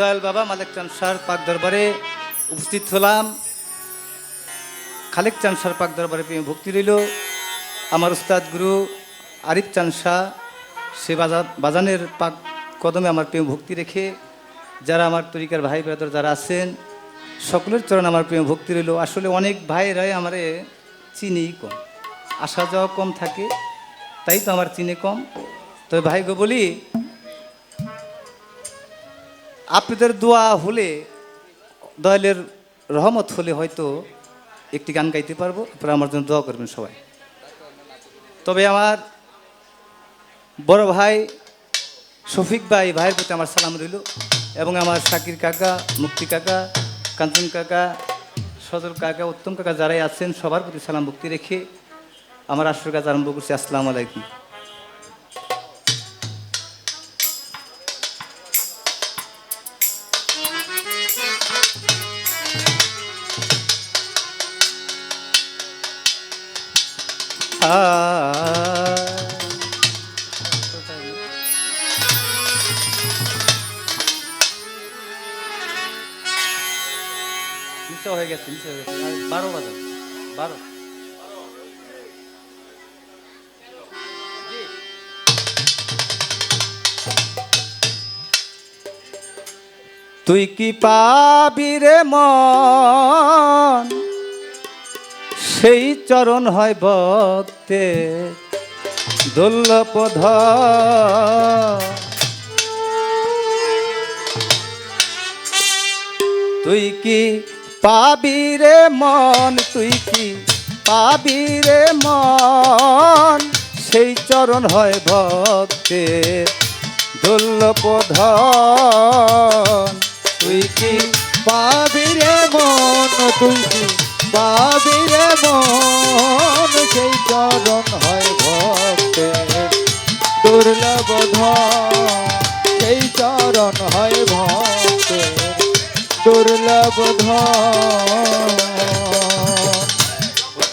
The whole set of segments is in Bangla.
দয়াল বাবা, মালিক চান সার পাক দরবারে উপস্থিত হলাম। খালেক চান সার পাক দরবারে প্রেমে ভক্তি রইল। আমার উস্তাদ গুরু আরিফ চান শাহ, সে বাজা, বাজানের পাক কদমে আমার প্রেম ভক্তি রেখে, যারা আমার তরিকার ভাই ব্রাদার যারা আছেন, সকলের চরণ আমার প্রেম ভক্তি রইল। আসলে অনেক ভাইরাই আমারে চিনি কম, আসা যাওয়া কম থাকে, তাই তো আমার চিনে কম। তবে ভাই গো বলি আপনাদের দোয়া হলে, দয়ালের রহমত হলে হয়তো একটি গান গাইতে পারব। আপনারা আমার জন্য দোয়া করবেন সবাই। তবে আমার বড় ভাই শফিক ভাই, ভাইয়ের প্রতি আমার সালাম রইল এবং আমার শাকির কাকা, মুক্তি কাকা, কাঞ্চন কাকা সদর কাকা, উত্তম কাকা যারাই আছেন, সবার প্রতি সালাম ভক্তি রেখে আমার আসর কাজ আরম্ভ করছি। আসসালামু আলাইকুম। নিচে হয়ে গেছে নিচে হয়ে গেছে আর বারো বাজার বারো তুই কি পাবি রে মন সেই চরণ হয় ভক্তে দুর্লপধ তুই কি পাবি রে মন? তুই কি পাবি রে মন? সেই চরণ হয় ভক্তের দুর্লপধ তুই কি পাবি রে মন? তুই কি পাবি রে মন, সেই চরণ হয় ভক্তে। দুর্লভ ধন, সেই চরণ হয় ভক্তে। দুর্লভ ধন।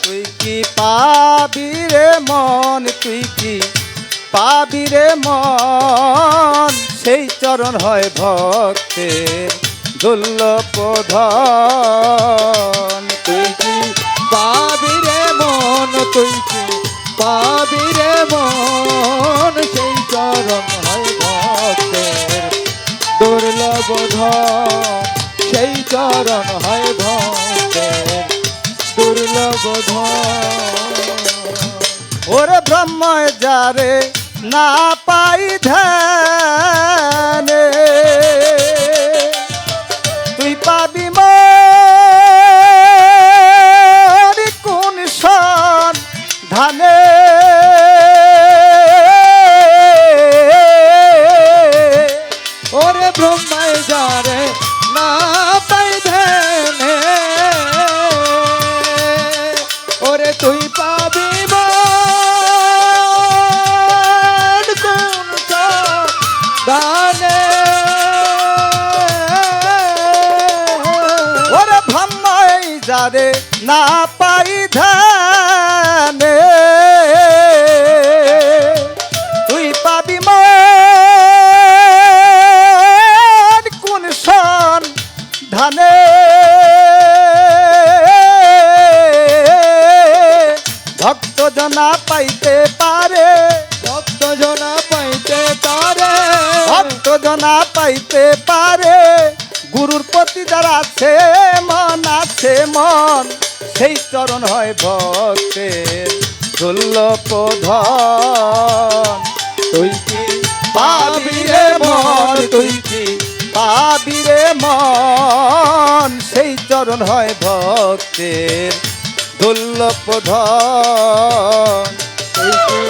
তুই কি পাবি রে মন, তুই কি পাবি রে মন, সেই চরণ হয় ভক্তের দুর্লপধন তুই কি পাবি রে মন তুই কি পাবি রে মন, সেই চরণ হয় ভক্তের। দুর্লভ ধন, সেই চরণ হয় ভক্তের। দুর্লভ ধন। ওরে ব্রহ্ম যারে না পাই ধ্যানে। যারে না পাই ধ্যানে তুই পাবি কোন সন ধানে। ভক্ত জনা পাইতে পারে। ভক্ত জনা পাইতে পারে। ভক্ত জনা পাইতে পারে। গুরুর প্রতি যারা আছে, মন আছে, মন, সেই চরণ হয় ভক্তের দুর্লপধন তুই কি পাবি রে মন, তুই কি পাবি রে মন, সেই চরণ হয় ভক্তের দুর্লপধন তুই কি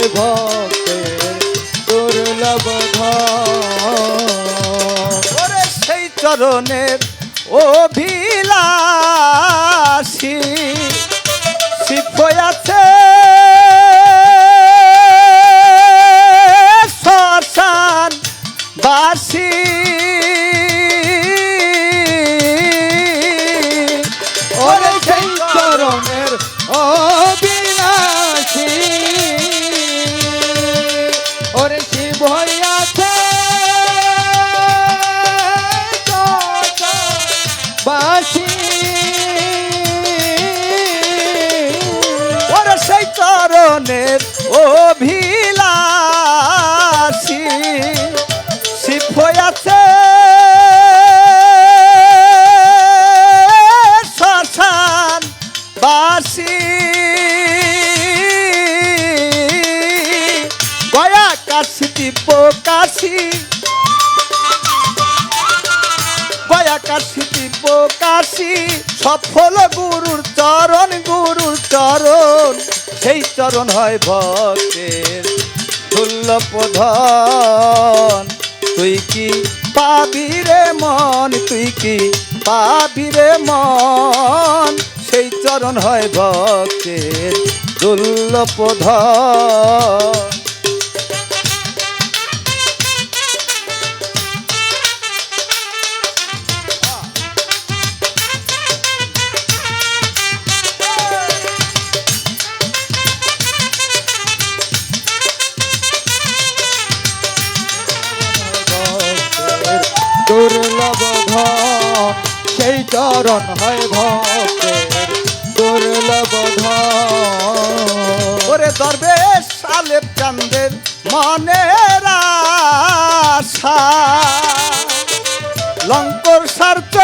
হয় ভক্তের দুর্লভ ধন ওরে সেই চরণের অভিলাষী হইয়াছে বাসী ওরে সেই চরণের অভিলাষী শিব হইয়াছে শ্মশান বাসী। গয়া কাশি দীপ কাশি কাশি দীপ কাশি। সফল গুরুর চরণ গুরুর চরণ। সেই চরণ হয় ভক্তের দুর্লভ ধন তুই কি পাবি রে মন? তুই কি পাবি রে মন? সেই চরণ হয় ভক্তের দুর্লভ ধন চরণ হয় ভক্তের দুর্লভ ওরে দরবেশ আলেপ চান্দের মনের আশা। লঙ্কর সার্চ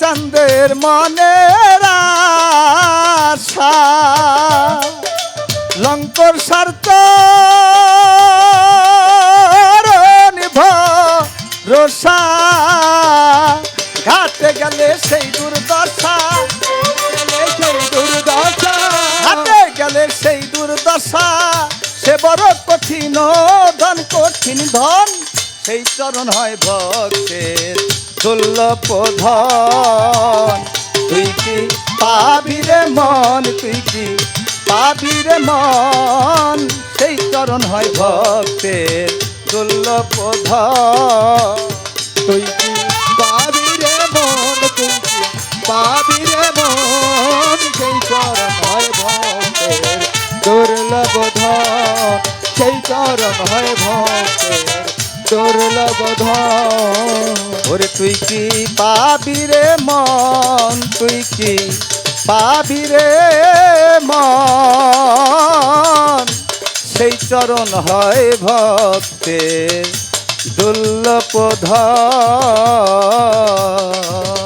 চান্দের মনের আশা। লঙ্কর সার্থ রসা ঘাটে গেলে সেই দুর্দশা। সেই দুর্দশা। হাতে গেলে সেই দুর্দশা। সে বড় কঠিন ধন কঠিন ধন। সেই চরণ হয় ভক্তের দুর্লভ তুই কি পাবি রে মন? তুই কি পাবি রে মন? সেই চরণ হয় ভক্তের দুর্লভ তুই কি পাবি রে মন? তুই কি পাবি রে মন? সেই চরণ হয় ভক্তের দুর্লভ সেই চরণ হয় ভক্তের দুর্লভ ধন ওরে তুই কি পাবি রে মন? তুই কি পাবি রে মন? সেই চরণ হয় ভক্তের দুর্লভ ধন।